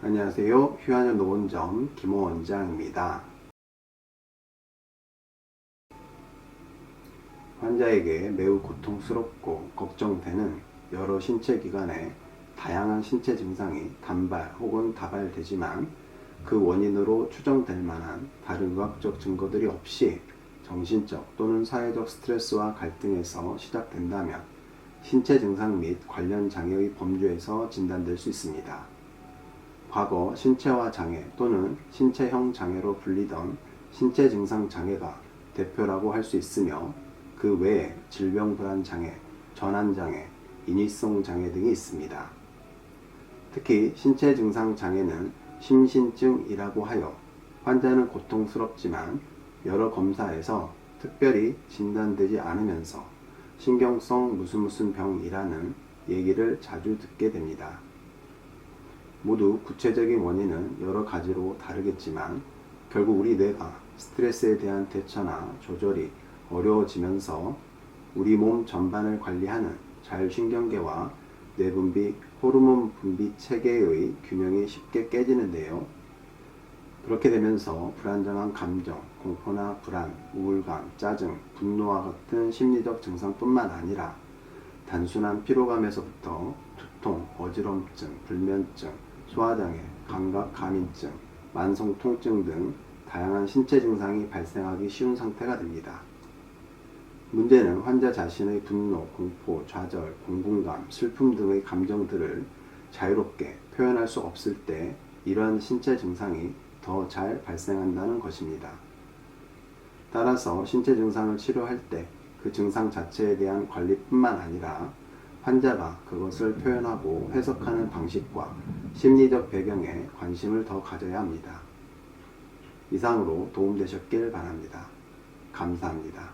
안녕하세요. 휴안의 노원점 김호 원장입니다. 환자에게 매우 고통스럽고 걱정되는 여러 신체 기관에 다양한 신체 증상이 단발 혹은 다발되지만 그 원인으로 추정될 만한 다른 의학적 증거들이 없이 정신적 또는 사회적 스트레스와 갈등에서 시작된다면 신체 증상 및 관련 장애의 범주에서 진단될 수 있습니다. 과거 신체화 장애 또는 신체형 장애로 불리던 신체 증상 장애가 대표라고 할 수 있으며 그 외에 질병 불안 장애, 전환 장애, 인위성 장애 등이 있습니다. 특히 신체 증상 장애는 심신증이라고 하여 환자는 고통스럽지만 여러 검사에서 특별히 진단되지 않으면서 신경성 무슨 무슨 병이라는 얘기를 자주 듣게 됩니다. 모두 구체적인 원인은 여러 가지로 다르겠지만 결국 우리 뇌가 스트레스에 대한 대처나 조절이 어려워지면서 우리 몸 전반을 관리하는 자율신경계와 뇌분비, 호르몬 분비 체계의 균형이 쉽게 깨지는데요. 그렇게 되면서 불안정한 감정, 공포나 불안, 우울감, 짜증, 분노와 같은 심리적 증상뿐만 아니라 단순한 피로감에서부터 두통, 어지럼증, 불면증, 소화장애, 감각 감인증, 만성 통증 등 다양한 신체 증상이 발생하기 쉬운 상태가 됩니다. 문제는 환자 자신의 분노, 공포, 좌절, 공공감, 슬픔 등의 감정들을 자유롭게 표현할 수 없을 때 이러한 신체 증상이 더 잘 발생한다는 것입니다. 따라서 신체 증상을 치료할 때 그 증상 자체에 대한 관리뿐만 아니라 환자가 그것을 표현하고 해석하는 방식과 심리적 배경에 관심을 더 가져야 합니다. 이상으로 도움되셨길 바랍니다. 감사합니다.